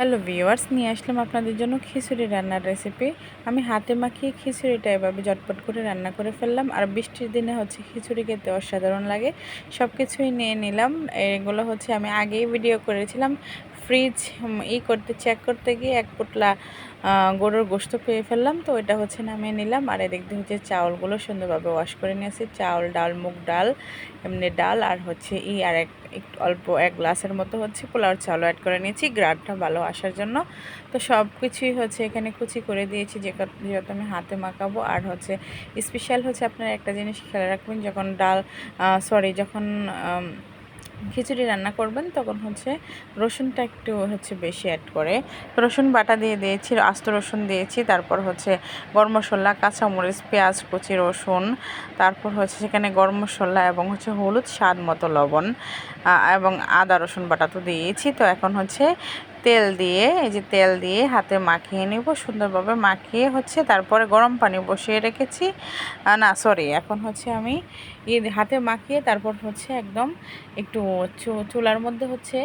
Hello viewers নিয়ে আসলাম আপনাদের জন্য খিচুড়ি রান্নার রেসিপি আমি হাতে মাখিয়ে খিচুড়িটা এভাবে জটপট করে রান্না করে ফেললাম। আর বৃষ্টির দিনে হচ্ছে খিচুড়ি খেতে অসাধারণ লাগে। সব কিছুই নিয়ে নিলাম। এগুলো হচ্ছে আমি আগেই ভিডিও করেছিলাম। ফ্রিজ ই করতে চেক করতে গিয়ে এক পুটলা গরুর গোস্ত পেয়ে ফেললাম। তো এটা হচ্ছে নামিয়ে নিলাম। আর এদিক দিয়ে হচ্ছে চাউলগুলো সুন্দরভাবে ওয়াশ করে নিয়েছি। চাউল ডাল, মুগ ডাল, এমনি ডাল আর হচ্ছে ই আর এক, একটু অল্প এক গ্লাসের মতো হচ্ছে পোলাওর চাউল অ্যাড করে নিয়েছি। গ্রাডটা ভালো আসার জন্য। তো সব কিছুই হচ্ছে এখানে কুচি করে দিয়েছি। যে যেহেতু আমি হাতে মাখাবো। আর হচ্ছে স্পেশাল হচ্ছে আপনার একটা জিনিস খেয়াল রাখবেন, যখন ডাল সরি যখন খিচুড়ি রান্না করবেন, তখন হচ্ছে রসুনটা একটু হচ্ছে বেশি অ্যাড করে। রসুন বাটা দিয়ে দিয়েছি, আস্ত রসুন দিয়েছি, তারপর হচ্ছে গরম মশলা, কাঁচামরিচ, পেঁয়াজ, কুচি, রসুন, তারপর হচ্ছে সেখানে গরম মশলা এবং হচ্ছে হলুদ স্বাদ মতো লবণ এবং আদা, রসুন বাটা তো দিয়েছি। তো এখন হচ্ছে তেল দিয়ে, এই যে তেল দিয়ে হাতে মাখিয়ে নেব, সুন্দরভাবে মাখিয়ে হচ্ছে তারপরে গরম পানি বসিয়ে রেখেছি। না সরি এখন হচ্ছে আমি হাতে মাখিয়ে তারপর হচ্ছে একদম একটু চুলার মধ্যে হচ্ছে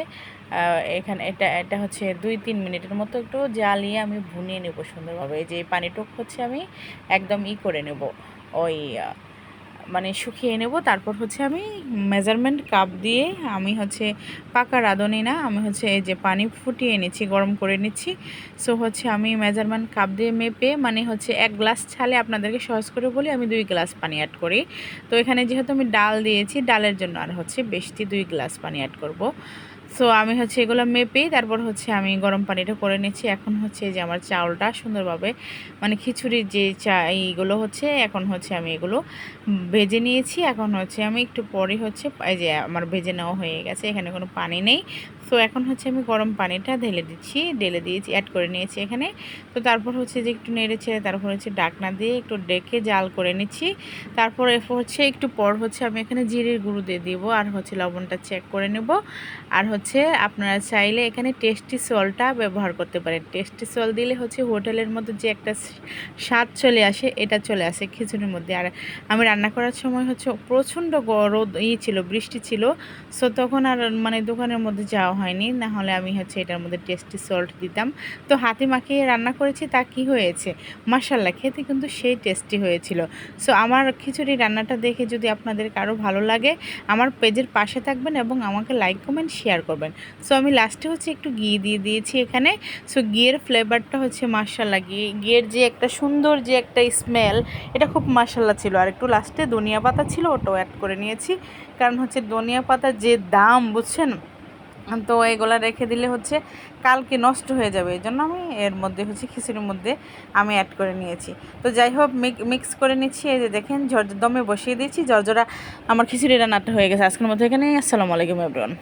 এখানে এটা এটা হচ্ছে দুই, তিন মিনিটের মতো একটু জ্বালিয়ে আমি ভুনিয়ে নেব সুন্দরভাবে। এই যে পানিটুক হচ্ছে আমি একদম ই করে নেব। ওই মানে শুকিয়ে নেব। তারপর হচ্ছে আমি মেজারমেন্ট কাপ দিয়ে আমি হচ্ছে পাকা রাঁধুনি না, আমি হচ্ছে এই যে পানি ফুটিয়ে নিচ্ছি, গরম করে নিচ্ছি। সো হচ্ছে আমি মেজারমেন্ট কাপ দিয়ে মেপে মানে হচ্ছে এক গ্লাস ছালে আপনাদেরকে সহজ করে বলি, আমি দুই গ্লাস পানি অ্যাড করি। তো এখানে যেহেতু আমি ডাল দিয়েছি, ডালের জন্য আর হচ্ছে বেশি দুই গ্লাস পানি অ্যাড করব। সো আমি হচ্ছে এগুলো মেপেই তারপর হচ্ছে আমি গরম পানিটা করে নিচ্ছি। এখন হচ্ছে যে আমার চাউলটা সুন্দরভাবে মানে খিচুড়ির যে চা এইগুলো হচ্ছে, এখন হচ্ছে আমি এগুলো ভেজে নিয়েছি। এখন হচ্ছে আমি একটু পরে হচ্ছে এই যে আমার ভেজে নেওয়া হয়ে গেছে, এখানে কোনো পানি নেই। তো এখন হচ্ছে আমি গরম পানিটা ঢেলে দিচ্ছি, ঢেলে দিয়েছি অ্যাড করে নিয়েছি এখানে। তো তারপর হচ্ছে যে একটু নেড়ে ছেড়ে তারপর হচ্ছে ডাকনা দিয়ে একটু ডেকে জাল করে নিচ্ছি। তারপর হচ্ছে একটু পর হচ্ছে আমি এখানে জিরের গুঁড়ো দিয়ে দিব আর হচ্ছে লবণটা চেক করে নেব। আর হচ্ছে আপনারা চাইলে এখানে টেস্টি সলটা ব্যবহার করতে পারেন। টেস্টি সল দিলে হচ্ছে হোটেলের মধ্যে যে একটা স্বাদ চলে আসে, এটা চলে আসে খিচুড়ির মধ্যে। আর আমি রান্না করার সময় হচ্ছে প্রচণ্ড রোদ ইয়ে ছিল, বৃষ্টি ছিল। সো তখন আর মানে দোকানের মধ্যে যাওয়া হয়নি না হলে আমি হচ্ছে এটার মধ্যে টেস্টি সল্ট দিতাম। তো হাতে মাখিয়ে রান্না করেছি, তা কি হয়েছে? মাসাল্লাহ খেতে কিন্তু সেই টেস্টি হয়েছিল। সো আমার খিচুড়ি রান্নাটা দেখে যদি আপনাদের কারও ভালো লাগে, আমার পেজের পাশে থাকবেন এবং আমাকে লাইক কমেন্ট শেয়ার করবেন। সো আমি লাস্টে হচ্ছে একটু ঘি দিয়ে দিয়েছি এখানে। সো ঘিয়ের ফ্লেভারটা হচ্ছে মাসাল্লাহ ঘি, ঘিয়ের যে একটা সুন্দর যে একটা স্মেল এটা খুব মাসাল্লাহ ছিল। আর একটু লাস্টে ধনিয়া পাতা ছিল, ওটাও অ্যাড করে নিয়েছি। কারণ হচ্ছে ধনিয়া পাতার যে দাম, বুঝছেন? তো এগুলো রেখে দিলে হচ্ছে কালকে নষ্ট হয়ে যাবে। এই জন্য আমি এর মধ্যে হচ্ছে খিচুড়ির মধ্যে আমি অ্যাড করে নিয়েছি। তো যাই হোক মিক্স করে নিচ্ছি। এই যে দেখেন জর্জর দমে বসিয়ে দিয়েছি। জর্জরা আমার খিচুড়িটা রান্নাটা হয়ে গেছে। আজকের মধ্যে এখানে আসসালামু আলাইকুম এভরিওয়ান